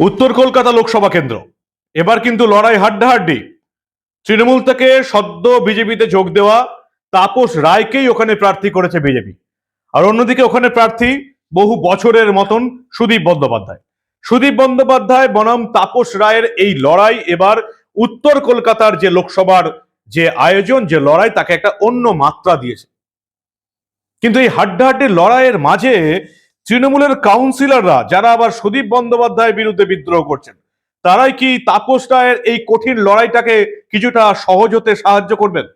উত্তর কলকাতা লোকসভা কেন্দ্র। এবার কিন্তু লড়াই হাড্ডাহাড্ডি। তৃণমূল থেকে সদ্য বিজেপিতে যোগ দেওয়া তাপস রায়কেই ওখানে প্রার্থী করেছে বিজেপি। আর অন্যদিকে ওখানে প্রার্থী বহু বছরের মতন সুদীপ বন্দ্যোপাধ্যায়। সুদীপ বন্দ্যোপাধ্যায় বনাম তাপস রায়ের এই লড়াই এবার উত্তর কলকাতার যে লোকসভার যে আয়োজন, যে লড়াই, তাকে একটা অন্য মাত্রা দিয়েছে। কিন্তু এই হাড্ডাহাড্ডি লড়াইয়ের মাঝে তৃণমূলের কাউন্সিলররা, যারা আবার সুদীপ বন্দ্যোপাধ্যায়ের বিরুদ্ধে বিদ্রোহ করছেন, তারাই কি তাপস রায়ের এই কঠিন লড়াইটাকে কিছুটা সহজ হতে সাহায্য করবেন?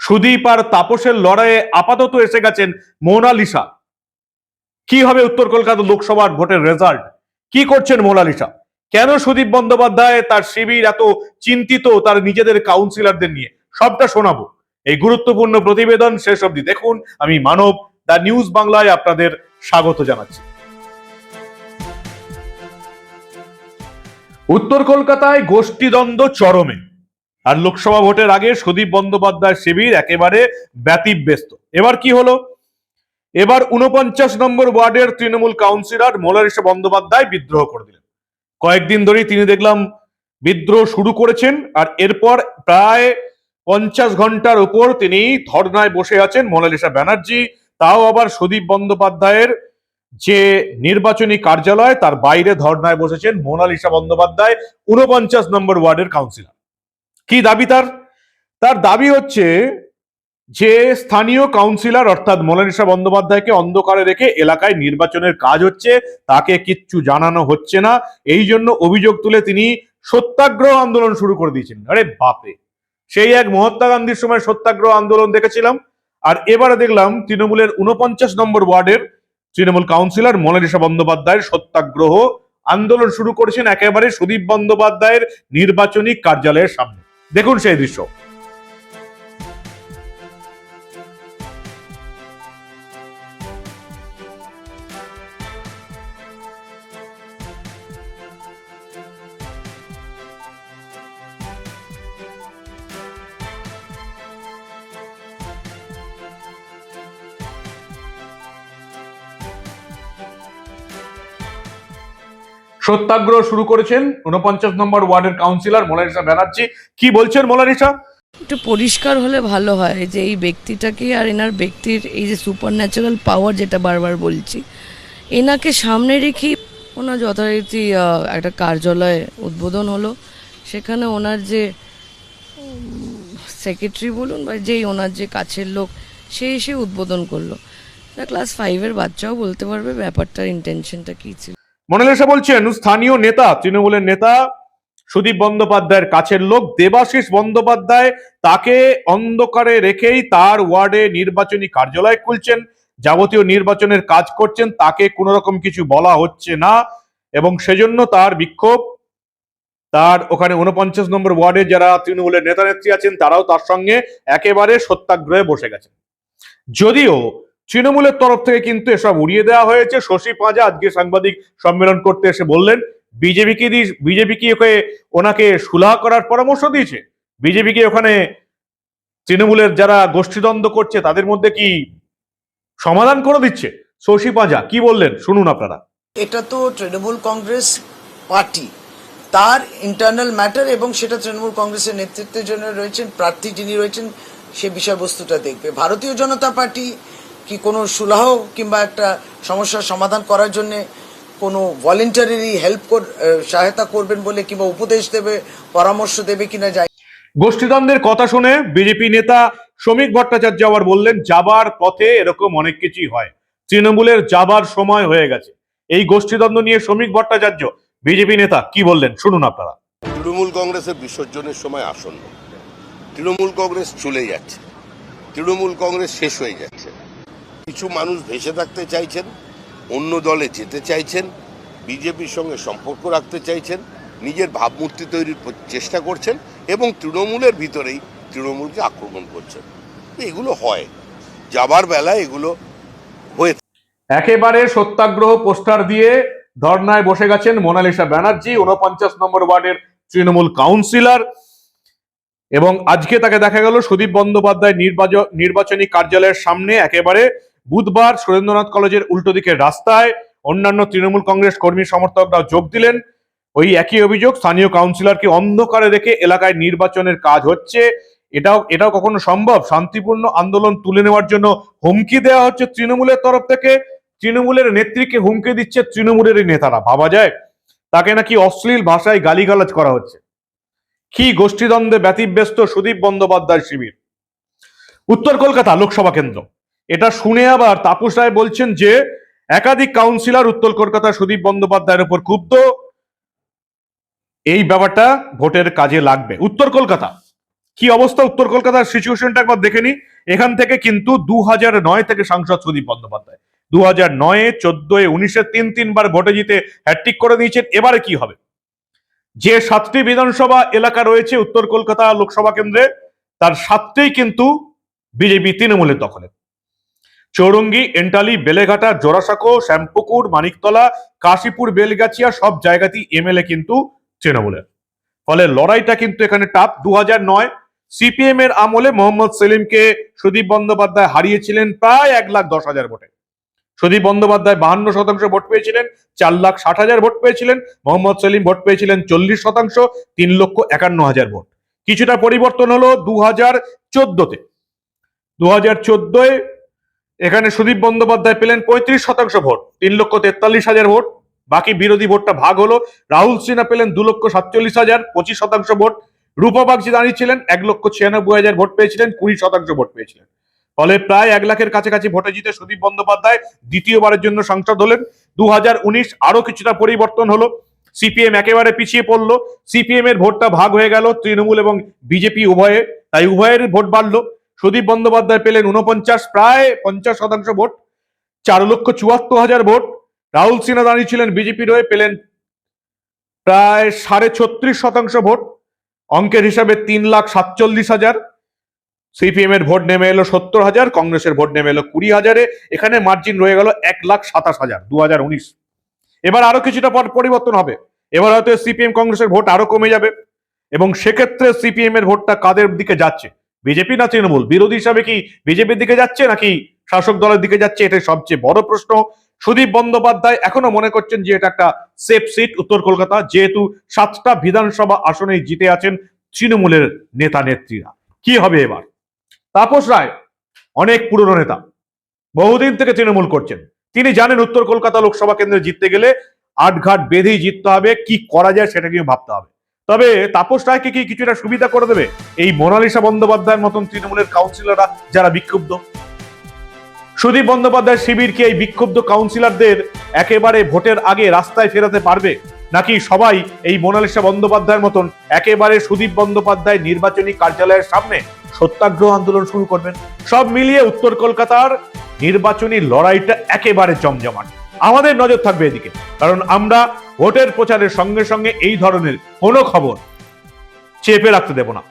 সুদীপ আর তাপসের লড়াইয়ে আপাতত এসে গেছেন মোনালিসা। কি হবে উত্তর কলকাতা লোকসভার ভোটের রেজাল্ট? কি করছেন মোনালিসা? কেন সুদীপ বন্দ্যোপাধ্যায় তার শিবির এত চিন্তিত তার নিজেদের কাউন্সিলরদের নিয়ে? সবটা শোনাবো। এই গুরুত্বপূর্ণ প্রতিবেদন শেষ অবধি দেখুন। আমি মানব, দ্য নিউজ বাংলায় আপনাদের স্বাগত জানাচ্ছি। উত্তর কলকাতায় গোষ্ঠীদ্বন্দ্ব চরমে, আর লোকসভা ভোটের আগে সুদীপ বন্দ্যোপাধ্যায় শিবির একেবারে ব্যতিব্যস্ত। এবার কি হলো? এবার উনপঞ্চাশ নম্বর ওয়ার্ডের তৃণমূল কাউন্সিলর মোলারিসা বন্দ্যোপাধ্যায় বিদ্রোহ করে দিলেন। কয়েকদিন ধরেই তিনি দেখলাম বিদ্রোহ শুরু করেছেন, আর এরপর প্রায় পঞ্চাশ ঘণ্টার উপর তিনি ধর্নায় বসে আছেন মোনালিসা ব্যানার্জি তাও আবার সুদীপ বন্দ্যোপাধ্যায়ের যে নির্বাচনী কার্যালয়, তার বাইরে ধর্নায় বসেছেন মোনালিসা বন্দ্যোপাধ্যায় উনপঞ্চাশ নম্বর ওয়ার্ডের কাউন্সিলর। কি দাবি তার? তার দাবি হচ্ছে যে স্থানীয় কাউন্সিলর, অর্থাৎ মোনালিসা বন্দ্যোপাধ্যায়কে অন্ধকারে রেখে এলাকায় নির্বাচনের কাজ হচ্ছে, তাকে কিচ্ছু জানানো হচ্ছে না। এই জন্য অভিযোগ তুলে তিনি সত্যাগ্রহ আন্দোলন শুরু করে দিয়েছেন আরে বাপরে! সেই এক মহাত্মা গান্ধীর সময় সত্যাগ্রহ আন্দোলন দেখেছিলাম। আর এবারে দেখলাম তৃণমূলের উনপঞ্চাশ নম্বর ওয়ার্ডের তৃণমূল কাউন্সিলর মনালিসা বন্দ্যোপাধ্যায়ের সত্যাগ্রহ আন্দোলন শুরু করেছেন একেবারে সুদীপ বন্দ্যোপাধ্যায়ের নির্বাচনী কার্যালয়ের সামনে। দেখুন সেই দৃশ্য। সত্যাগ্রহ শুরু করেছেন উনপঞ্চাশ নম্বর ওয়ার্ডের কাউন্সিলর মোনালিসা ব্যানার্জি। কি বলছেন মোনালিসা একটু পরিষ্কার হলে ভালো হয় যে এই ব্যক্তিটাকে আর এনার ব্যক্তির এই যে সুপার ন্যাচারাল পাওয়ার যেটা বারবার বলছি, এনাকে সামনে রেখেই ওনার যথারীতি একটা কার্যালয় উদ্বোধন হলো। সেখানে ওনার যে সেক্রেটারি বলুন বা যেই ওনার যে কাছের লোক, সে এসে উদ্বোধন করল। ক্লাস ফাইভের বাচ্চাও বলতে পারবে ব্যাপারটার ইন্টেনশনটা কী ছিল। মোনালিসা বলছেন স্থানীয় নেতা, তৃণমূলের নেতা সুদীপ বন্দ্যোপাধ্যায়ের কাছের লোক, দেবাশিস বন্দ্যোপাধ্যায় তাকে অন্ধকারে রেখেই তার ওয়ার্ডে নির্বাচনী কার্যালয় খুলছেন, যাবতীয় নির্বাচনের কাজ করছেন, তাকে কোনো রকম কিছু বলা হচ্ছে না এবং সেজন্য তার বিক্ষোভ। তার ওখানে উনপঞ্চাশ নম্বর ওয়ার্ডে যারা তৃণমূলের নেতা নেত্রী আছেন, তারাও তার সঙ্গে একেবারে সত্যাগ্রহে বসে গেছেন। যদিও তৃণমূলের তরফ থেকে কিন্তু এসব উড়িয়ে দেওয়া হয়েছে। শশী পাঁজা আজকে সাংবাদিক সম্মেলন করতে এসে বললেন বিজেপি কি বিজেপি কি ওকে ওনাকে সুলাহ করার পরামর্শ দিয়েছে। বিজেপি কি ওখানে তৃণমূলের যারা গোষ্ঠীদ্বন্দ্ব করছে, তাদের মধ্যে কি সমাধান করে দিচ্ছে? শশী পাঁজা, কি বললেন? শুনুন আপনারা। এটা তো তৃণমূল কংগ্রেস পার্টি। তার ইন্টারনাল ম্যাটার এবং সেটা তৃণমূল কংগ্রেসের নেতৃত্বের জন্য রয়েছেন, প্রার্থী যিনি রয়েছেন, সে বিষয়বস্তুটা দেখবে। ভারতীয় জনতা পার্টি কি কোনো সুলাহ কিংবা একটা সমস্যার সমাধান করার জন্য কোনো ভলেন্টারি হেল্প কর সহায়তা করবেন বলে কিংবা উপদেশ দেবে পরামর্শ দেবে কিনা যায় গোষ্ঠীদ্বন্দ্বের কথা শুনে বিজেপি নেতা শ্রমিক ভট্টাচার্য আবার বললেন যাবার পথে এরকম অনেক কিছুই হয়। তৃণমূলের যাবার সময় হয়ে গেছে। এই গোষ্ঠীদ্বন্দ্ব নিয়ে শ্রমিক ভট্টাচার্য বিজেপি নেতা কি বললেন? শুনুন আপনারা। তৃণমূল কংগ্রেসের বিসর্জনের সময় আসন্ন। তৃণমূল কংগ্রেস চলে যাচ্ছে। তৃণমূল কংগ্রেস শেষ হয়ে যাচ্ছে কিছু মানুষ ভেসে থাকতে চাইছেন, অন্য দলে যেতে চাইছেন, বিজেপির সঙ্গে সম্পর্ক রাখতে চাইছেন, নিজের ভাবমূর্তি তৈরির চেষ্টা করছেন এবং তৃণমূলের ভিতরেই তৃণমূলকে আক্রমণ করছেন। এগুলো হয়। যাবার বেলায় এগুলো হয়ে একেবারে সত্যাগ্রহ পোস্টার দিয়ে ধর্নায় বসে গেছেন মোনালিসা ব্যানার্জি উনপঞ্চাশ নম্বর ওয়ার্ডের তৃণমূল কাউন্সিলর এবং আজকে তাকে দেখা গেল সুদীপ বন্দ্যোপাধ্যায় নির্বাচ- নির্বাচনী কার্যালয়ের সামনে একেবারে বুধবার সুরেন্দ্রনাথ কলেজের উল্টো দিকের রাস্তায় অন্যান্য তৃণমূল কংগ্রেস কর্মী সমর্থকরাও যোগ দিলেন। ওই একই অভিযোগ স্থানীয় কাউন্সিলরকে অন্ধকারে রেখে এলাকায় নির্বাচনের কাজ হচ্ছে। এটাও এটাও কখনো সম্ভব? শান্তিপূর্ণ আন্দোলন তুলে নেওয়ার জন্য হুমকি দেওয়া হচ্ছে তৃণমূলের তরফ থেকে? তৃণমূলের নেত্রীকে হুমকি দিচ্ছে তৃণমূলের নেতারা, ভাবা যায়? তাকে নাকি অশ্লীল ভাষায় গালিগালাজ করা হচ্ছে? কি গোষ্ঠীদ্বন্দ্বে ব্যতিব্যস্ত সুদীপ বন্দ্যোপাধ্যায় শিবির? উত্তর কলকাতা লোকসভা কেন্দ্র। এটা শুনে আবার তাপস রায় বলছেন যে, একাধিক কাউন্সিলর উত্তর কলকাতা সুদীপ বন্দ্যোপাধ্যায়ের উপর ক্ষুব্ধ। এই ব্যাপারটা ভোটের কাজে লাগবে। উত্তর কলকাতা। কি অবস্থা উত্তর কলকাতার সিচুয়েশনটা একবার দেখে নি এখান থেকে কিন্তু দু নয় থেকে সাংসদ সুদীপ বন্দ্যোপাধ্যায়। দু হাজার নয়ে, চোদ্দোয়, উনিশে, তিন, তিনবার ভোটে জিতে হ্যাট্রিক করে দিয়েছেন এবারে কি হবে? যে সাতটি বিধানসভা এলাকা রয়েছে উত্তর কলকাতা লোকসভা কেন্দ্রে, তার সাতটি কিন্তু বিজেপি তৃণমূলের দখলে। চৌরঙ্গি, এন্টালি, বেলেঘাটা, জোড়াসাঁকো, শ্যামপুকুর, মানিকতলা, কাশীপুর, বেলগাছিয়া, সব জায়গাতেই এমএলএ কিন্তু তৃণমূলের। ফলে লড়াইটা কিন্তু এখানে টাপ দু নয় সিপিএম এর আমলে মোহাম্মদ সেলিমকে সুদীপ বন্দ্যোপাধ্যায় হারিয়েছিলেন প্রায় এক লাখ দশ হাজার ভোটে। সুদীপ বন্দ্যোপাধ্যায় বাহান্ন শতাংশ ভোট পেয়েছিলেন, চার লাখ ষাট হাজার ভোট পেয়েছিলেন, মোহাম্মদ সেলিম ভোট পেয়েছিলেন চল্লিশ শতাংশ, তিন লক্ষ একান্ন হাজার ভোট। কিছুটা পরিবর্তন হলো দু হাজার চোদ্দতে। দু হাজার চোদ্দোয় এখানে সুদীপ বন্দ্যোপাধ্যায় পেলেন পঁয়ত্রিশ শতাংশ ভোট, তিন লক্ষ তেতাল্লিশ হাজার ভোট, বাকি বিরোধী ভোটটা ভাগ হলো। রাহুল সিনহা পেলেন দু লক্ষ সাতচল্লিশ হাজার, পঁচিশ শতাংশ ভোট। রূপা বাগচি দাঁড়িয়েছিলেন এক লক্ষ ছিয়ানব্বই হাজার ভোট পেয়েছিলেন, কুড়ি শতাংশ ভোট পেয়েছিলেন। ফলে প্রায় এক লাখের কাছাকাছি ভোটে জিতে সুদীপ বন্দ্যোপাধ্যায় দ্বিতীয়বারের জন্য সাংসদ হলেন। দু হাজার উনিশ আরও কিছুটা পরিবর্তন হলো। সিপিএম একেবারে পিছিয়ে পড়ল। সিপিএম এর ভোটটা ভাগ হয়ে গেল তৃণমূল এবং বিজেপি উভয়ে, তাই উভয়ের ভোট বাড়লো। সুদীপ বন্দ্যোপাধ্যায় পেলেন উনপঞ্চাশ প্রায় পঞ্চাশ শতাংশ ভোট, চার লক্ষ চুয়াত্তর হাজার ভোট। রাহুল সিনহা দাঁড়িয়েছিলেন বিজেপির হয়ে পেলেন প্রায় সাড়ে ছত্রিশ শতাংশ ভোট, অঙ্কের হিসাবে তিন লাখ সাতচল্লিশ হাজার। সিপিএম এর ভোট নেমে এলো সত্তর হাজার, কংগ্রেসের ভোট নেমে এলো কুড়ি হাজারে, এখানে মার্জিন রয়ে গেল এক লাখ সাতাশ হাজার, দু হাজার উনিশ। এবার আরও কিছুটা পর পরিবর্তন হবে। এবার হয়তো সিপিএম কংগ্রেসের ভোট আরও কমে যাবে, এবং সেক্ষেত্রে সিপিএম এর ভোটটা কাদের দিকে যাচ্ছে? বিজেপি না তৃণমূল? বিরোধী হিসাবে কি বিজেপির দিকে যাচ্ছে নাকি শাসক দলের দিকে যাচ্ছে? এটাই সবচেয়ে বড় প্রশ্ন। সুদীপ বন্দ্যোপাধ্যায় এখনও মনে করছেন যে এটা একটা সেফ সিট উত্তর কলকাতা, যেহেতু সাতটা বিধানসভা আসনে জিতে আছেন তৃণমূলের নেতা নেত্রীরা। কি হবে এবার? তাপস রায়, অনেক পুরনো নেতা, বহুদিন থেকে তৃণমূল করছেন। তিনি জানেন উত্তর কলকাতা লোকসভা কেন্দ্রে জিততে গেলে আটঘাট বেঁধেই জিততে হবে, কি করা যায় সেটা নিয়ে ভাবতে হবে। তবে তাপস রায়কে কি কিছুটা সুবিধা করে দেবে? এই মোনালিসা বন্দ্যোপাধ্যায়ের মতন তৃণমূলের কাউন্সিলররা যারা বিক্ষুব্ধ? সুদীপ বন্দ্যোপাধ্যায় শিবির কি এই বিক্ষুব্ধ কাউন্সিলরদের একেবারে ভোটের আগে রাস্তায় ফেরাতে পারবে? নাকি সবাই এই মোনালিসা বন্দ্যোপাধ্যায়ের মতন একেবারে সুদীপ বন্দ্যোপাধ্যায় নির্বাচনী কার্যালয়ের সামনে সত্যাগ্রহ আন্দোলন শুরু করবেন? সব মিলিয়ে উত্তর কলকাতার নির্বাচনী লড়াইটা একেবারে জমজমাট। আমাদের নজর থাকবে এদিকে। কারণ আমরা ভোটের প্রচারের সঙ্গে সঙ্গে এই ধরনের কোনো খবর চেপে রাখতে দেব না।